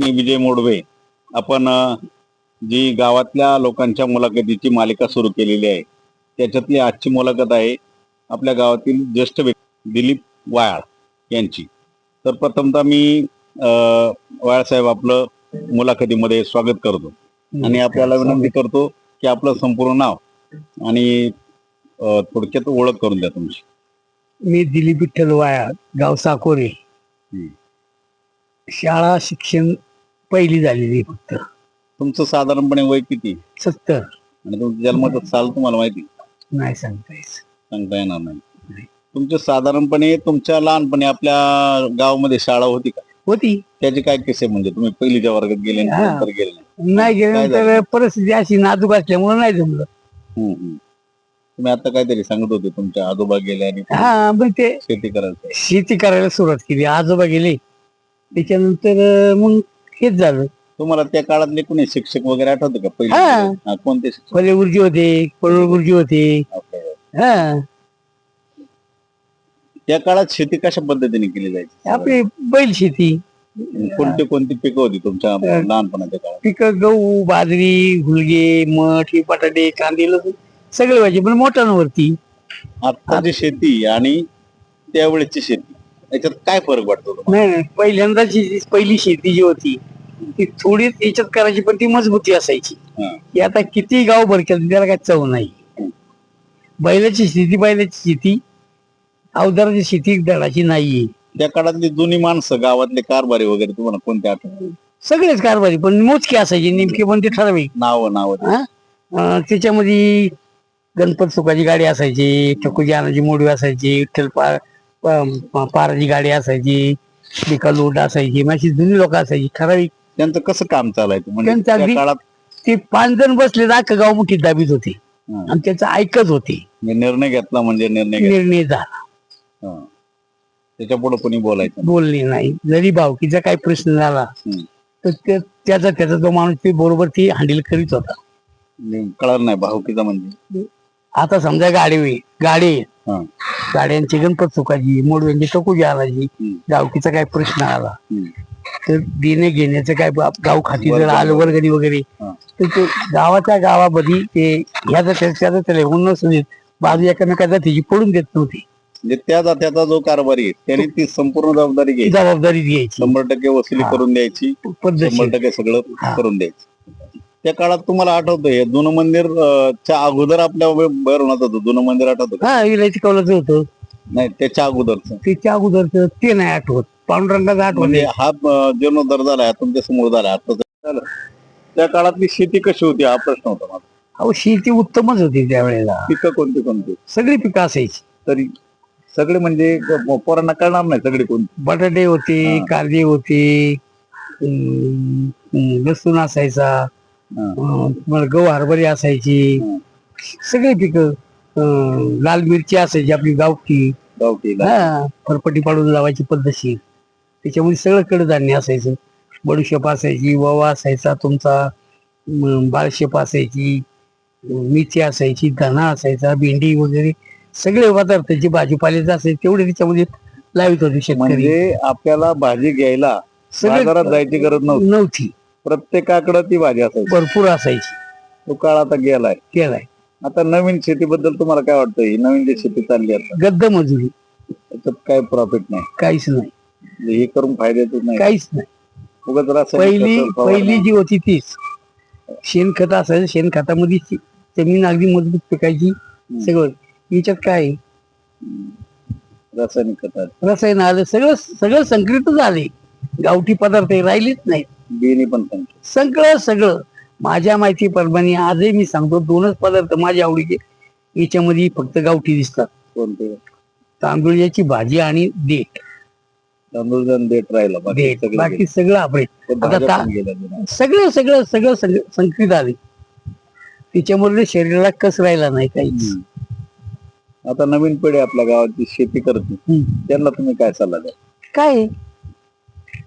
मी विजय मोडवे. आपण जी गावातल्या लोकांच्या मुलाखतीची मालिका सुरू केलेली आहे त्याच्यातली आजची मुलाखत आहे आपल्या गावातील ज्येष्ठ व्यक्ती दिलीप वायाळ यांची. तर प्रथमतः मी अ, वायाळ साहेब आपलं मुलाखतीमध्ये स्वागत करतो. आणि आपल्याला विनंती करतो की आपलं संपूर्ण नाव आणि थोडक्यात ओळख करून द्या तुमची. मी दिलीप विठ्ठल वाया गाव साकोरे. शाळा शिक्षण पहिली झालेली फक्त. तुमचं साधारणपणे वय किती? सत्तर. आणि तुमचं जन्माचं साल तुम्हाला माहिती? नाही सांगता येत. सांगता येणार नाही. तुमचे साधारणपणे तुमच्या लहानपणी आपल्या गावामध्ये शाळा होती का? होती. त्याचे काय किस्से म्हणजे तुम्ही पहिलीच्या वर्गात गेले आणि हा. नंतर गेले? नाही नाही गेल्यानंतर झालं? परिस्थिती अशी नाजूक असल्यामुळे नाही जमलं. हम्म, हम्म. तुम्ही आता काहीतरी सांगत होते तुमच्या आजोबा गेले आणि हा मग ते शेती करायचं शेती करायला सुरुवात केली. आजोबा गेले. त्याच्यानंतर अं, मग हेच झालं. तुम्हाला त्या काळातले कोणी शिक्षक वगैरे आठवते का? पहिले हा. हा, कोणते शिक्षक? फले गुरुजी होते पडवळ गुरुजी होते? हा. त्या काळात शेती कशा पद्धतीने केली जायची? आपली बैल शेती. कोणती कोणती पिकं होती तुमच्या लहानपणाच्या काळात? पिकं गहू बाजरी हुलगे मठ ही बटाटे कांदे लसूण सगळे व्हायचे पण मोठ्यांवरती. आत्ताची शेती आणि त्यावेळेची शेती याच्यात काय फरक वाटतो तुम्हाला? नाही नाही पहिल्यांदाची जी पहिली शेती जी होती ती थोडी याच्यात करायची पण ती मजबूती असायची. की आता किती गाव भर केलं त्याला काय चव नाही. बैलाची शेती बैलाची शेती. अवजाराची शेती दडाची नाहीये. त्या काळातली जुनी माणसं गावातले कारभारी वगैरे तुम्हाला कोणते आठवत? सगळेच कारभारी पण मोजके असायचे नेमके पण ते ठराविक. नाव नाव त्याच्यामध्ये गणपत सुखाची गाडी असायची ठकूजी आनाची मोडी असायची विठ्ठल पा पा- पाराची गाडी असायची बिका लोट असायची अशी जुनी लोक असायची ठराविक. त्यांचं कसं काम चालायचं म्हणजे त्यांचं त्या अगदी- काळात ते पाच जण बसले अख्खं गाव दाबीत होते हा, आणि त्याचं ऐकत होते निर्णय घेतला म्हणजे निर्णय घेतला निर्णय झाला हा. त्याच्या पुढे कोणी बोलायचं बोलणे नाही जरी भावकीचा काही प्रश्न झाला हम्म. तर ते- त्याचा त्याचा तो माणूस ते बरोबर ती हँडल करीत होता नाही. कळलं नाही भाऊकीचा म्हणजे आता समजा गाडी होई गाडी. हा. गाड्यांची गणपत सुखाची मोडव्यांची टकूजी आणायची हम्म. गावकीचा काय प्रश्न आला हम्म. तर देणे घेण्याचं काय गाव खाती जर. आलं वर्गणी वगैरे. तर ते गावाच्या गावामध्ये ते ह्याचं त्या- त्याचं त्याला होऊन नसून बाजू एकामेकाचा त्याची पडून देत नव्हती म्हणजे त्याचा त्याचा जो कारभारी आहे त्याने ती संपूर्ण जबाबदारी घ्यायची जबाबदारी घ्यायची शंभर टक्के वसुली. करून द्यायची शंभर टक्के सगळं. करून द्यायचं त्या काळात तुम्हाला आठवतं हे जुनं मंदिर च्या अगोदर आपल्या बाहेर होणार होतं जुनं मंदिर आठवतं? हा विलायची कौलाचं होतं नाही त्याच्या अगोदरचं त्याच्या अगोदरचं ते नाही आठवत पांडुरंगाचं आठवत म्हणजे हा अं, जीर्णोद्धार झालाय तुमच्यासमोर झाला झालं. त्या काळातली शेती कशी होती हा प्रश्न होता माझा. अहो शेती उत्तमच होती त्यावेळेला. पिकं कोणती कोणती? सगळी पिकं असायची. तरी सगळे म्हणजे पोरांना कळणार नाही सगळे कोणती बटाटे होते हा. कांदे होते अं, अं, लसूण असायचा हा. अं, तुम्हाला गहू हरभरी असायची. सगळी पिकं अं, लाल मिरची असायची आपली गावठी. गावठी हा फरपटी पाडून लावायची पद्धतशीर. त्याच्यामध्ये सगळं कडधान्य असायचं. बडूशेप असायची ववा असायचा तुमचा बाळशेप असायची मिरची असायची धना असायचा भेंडी वगैरे सगळे पदार्थ जे भाजीपाल्याचे असायचे तेवढे त्याच्यामध्ये लावित होते शेतकरी. म्हणजे आपल्याला भाजी घ्यायला बाजारात जायची गरज नव्हती. नव्हती. प्रत्येकाकडे ती भाजी असायची. भरपूर असायची. तो काळ आता गेलाय. केलाय आता नवीन शेतीबद्दल तुम्हाला काय वाटतं? ही नवीन जी शेती चालली आता. गद्द मजुरी त्याच्यात काय प्रॉफिट नाही? काहीच नाही. म्हणजे हे करून फायद्याचं नाही. काहीच नाही. उगाच रासायनिक पहिली खतं फवारणी. पहिली जी होती तीच. शेणखत असायचं शेणखतामध्ये ती. जमीन अगदी मजबूत पिकायची. सगळं. याच्यात काय? आहे? रासायनिक खतात रसायन आलं. सगळं सगळं संकलित झाले. गावठी पदार्थ हे राहिलेच नाही बियाणे पण सांगतो सगळं सगळं. माझ्या माहितीप्रमाणे आजही मी सांगतो दोनच पदार्थ माझ्या आवडीचे. याच्यामध्ये फक्त गावठी दिसतात. कोणते? तांदूळाची भाजी आणि देठ. तांदूळ जण देत राहिला बाकी सगळे बाकी गेले. सगळं आपण आता ता- पण. सगळं सगळं सगळं सगळं आले त्याच्यामुळे शरीराला कस राहिला नाही काहीच. आता नवीन पिढी आपल्या गावात जी शेती करते हम्म. त्यांना तुम्ही काय सल्ला द्या काय?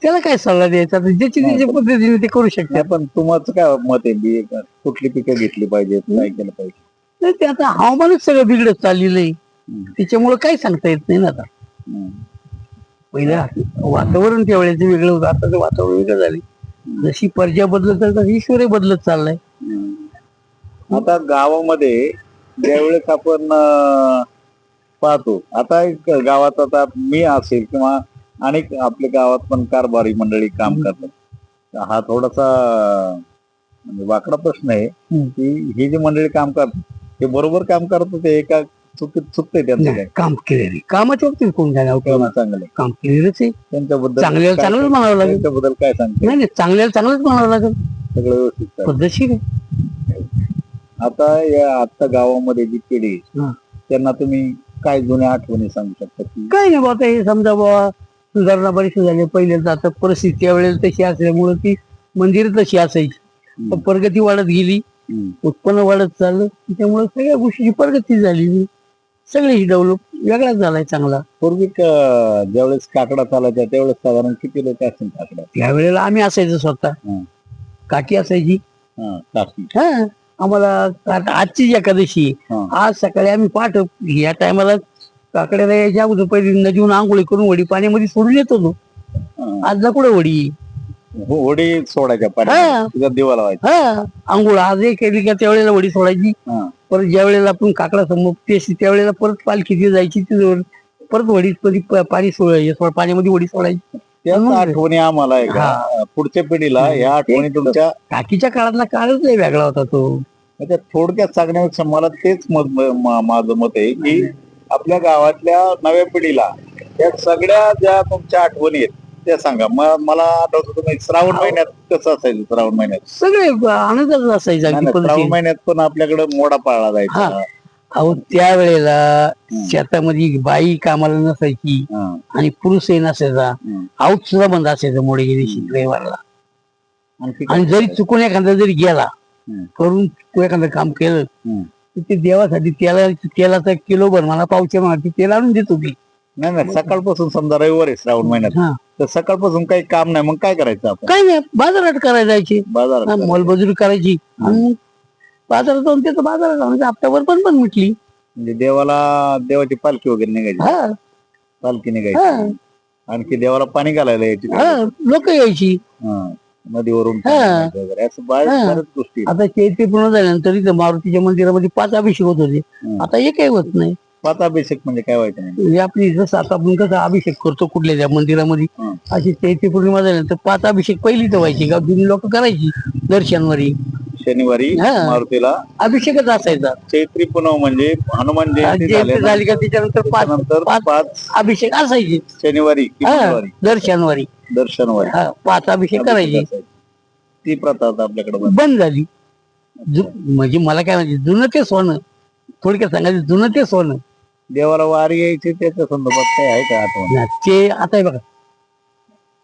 त्याला काय सल्ला द्यायचा आता ज्याची पण- पद्धतीने ते करू शकतात नाही, पण तुमचं काय मत आहे बी कुठली पिकं घेतली पाहिजेत काय केलं पाहिजे ते आता हवामानच सगळं बिघडत चाललेलं आहे हम्म. त्याच्यामुळे काही सांगता येत नाही ना आता हम्म. पहिलं वातावरण त्यावेळेचं वेगळं होतं. आताचं वातावरण वेगळं झाले जशी पर्जा बदलत चालत तशी ईश्वरही बदलत चाललाय. आता गावामध्ये ज्यावेळेस आपण पाहतो आता एक गावात आता मी असेल किंवा अनेक आपल्या गावात पण कारभारी मंडळी काम करतात. हा थोडासा म्हणजे वाकडा प्रश्न आहे. की ही जी मंडळी काम करतात ते बरोबर काम करतात ते एका चुकीत चुकतंय त्यांचं काय नाही, काम केलेले. कामाच्या बाबतीत कोण नाव ठेवणार? चांगलं. काम केलेलंच आहे. त्यांच्याबद्दल चांगल्याला काय- चांगलंच म्हणावं लागेल. त्यांच्याबद्दल काय सांगते नाही नाही चांगल्याला चांगलंच म्हणावं लागेल. सगळं व्यवस्थित चाललंय. पद्धतशीर आहे. आता या आता गावामध्ये जी पिढी आहे, हा. त्यांना तुम्ही काय जुन्या आठवणी सांगू शकता की? काय नाही बाबा हे समजा बाबा सुधारणा बरीचशी झाली. पहिले आता परिस्थिती त्यावेळेला तशी असल्यामुळे ती मंदिर तशी असायची. पण प्रगती वाढत गेली. हम्म. उत्पन्न वाढत चाललं. त्यामुळे सगळ्या गोष्टीची प्रगती झाली सगळी डेव्हलप वेगळाच झालाय चांगला. पूर्वी क- ज्यावेळेस काकडा चालायचा त्यावेळेस साधारण किती लोक असतील काकडा? त्यावेळेला आम्ही असायचो स्वतः. हं. काठी असायची. हा काकी. हा आम्हाला आजची जी एकादशी. आहे, हा. आज सकाळी आम्ही पाठ या टायमाला काकड्याला यायच्या अगोदर पहिली नदीहून आंघोळी करून वडी पाण्यामध्ये सोडून येत होतो. हा. आज कुठे वडी. हो, होडी सोडायच्या हा. पाण्यात तिचा दिवा लावायचा. हा. आंघोळ आज एक केली का त्यावेळेला वडी सोडायची. हा. परत ज्या वेळेला आपण काकडा समोर ते त्यावेळेला परत पालखी ती जायची तिथं. परत वडी मध्ये प- पाणी सोडायचे पाण्यामध्ये वडी सोडायची. त्याच. आठवणी आम्हाला आहे का? पुढच्या पिढीला या आठवणी तुमच्या काकीच्या काळातला काळच लय वेगळा होता तो. म्हणजे थोडक्यात सांगण्यापेक्षा मला तेच मत माझं मत आहे की आपल्या गावातल्या नव्या पिढीला या सगळ्या ज्या तुमच्या आठवणी आहेत त्या सांगा म- मला आठवतं तुम्ही श्रावण महिन्यात कसं असायचं श्रावण महिन्यात सगळे आनंदच असायचा नाही, अगदी नाही, श्रावण. महिन्यात पण आपल्याकडे मोडा पाळला जायचा हा. अहो त्यावेळेला शेतामध्ये बाई कामाला नसायची हा, आणि पुरुषही नसायचा हम्म. आऊट सुद्धा बंद असायचं मोडे दिवशी रविवारला आणखी काय? आणि जरी चुकून एखादा जरी गेला हम्म. करून तो एखादं काम केलं हम्म. तर ते देवासाठी तेला तेलाचा किलो भर मला पावचे म्हणा तेल आणून देत होती नाही नाही सकाळपासून समजा रविवार आहे श्रावण महिन्यात हा तर सकाळपासून काही काम नाही. मग काय करायचं आपण? काही नाही. बाजारात करायला जायची. बाजारात करायचं. मोलमजुरी करायची. आणि बाजारात जाऊन त्याचं बाजारात जाऊन हप्त्यावर पण पण मिटली म्हणजे देवाला देवाची पालखी वगैरे निघायची. हा. पालखी हा. निघायची आणखी देवाला पाणी घालायला यायची. हा. लोक यायची. हा. नदीवरून हा. वगैरे. असं बाहेर हा. बऱ्याच गोष्टी आहेत. आता चैत्री पूर्ण झाल्यानंतर इथं मारुतीच्या मंदिरामध्ये पाच अभिषेक होत होते. आता एकही होत नाही. पाताभिषेक म्हणजे काय व्हायचं नाही म्हणजे आपली जसं आता आपण कसं अभिषेक करतो कुठल्या त्या मंदिरामध्ये. अशी चैत्री पौर्णिमा झाल्यानंतर पाच अभिषेक पहिली तर व्हायची का? जुनी लोक करायची दर्शनवारी. शनिवारी हा. मारुतीला. अभिषेकच असायचा. चैत्री पुनव म्हणजे हनुमान जयंती झाली का त्याच्यानंतर पाच त्याच्यानंतर पाच पाच अभिषेक असायचे. शनिवारी की हा दर्शनवारी. दर्शनवारी. हा पाच अभिषेक करायचे. असायची. ती प्रथा आता आपल्याकडे बंद. बंद झाली. जु- म्हणजे मला काय म्हणजे जुनं ते सोनं. थोडक्यात सांगायचं जुनं ते सोनं. देवाला वारी यायची त्याच्या संदर्भात काय आहे का आठवण? ना, ते आता हे बघा.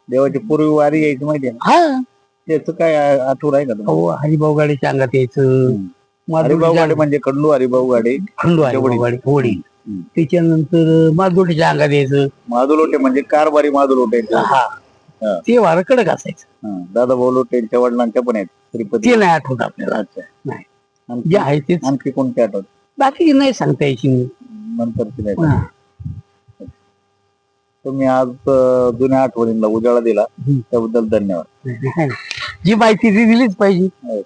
देवाची पूर्वी वारी यायची माहिती आहे हा. त्याचं काय आ- आठवण आहे का तुम्हाला? अहो हरिभाऊ गाडीच्या अंगात यायचं. हम्म. हरिभाऊ गाडे म्हणजे खंडू हरिभाऊ गाडे. खंडू. हरिभाऊ गाडी होडी. हम्म. त्याच्यानंतर माधोटीच्या अंगात यायचं. माधुलोटे म्हणजे कारभारी माधुलोटे. हा. हा. ते वार कडक असायचं. दादा भाऊ लोटेंच्या वडिलांच्या पण आहेत. श्रीपती. ते नाही आठवत आपल्याला. अच्छा. नाही. आणखी जे आहे तेच. आणखी कोणते आठवत? बाकी नाही सांगता यायची नंतरची नाही. तुम्ही आज अं, जुन्या आठवणींना उजाळा दिला. त्याबद्दल धन्यवाद जी माहिती ती दिलीच पाहिजे हो.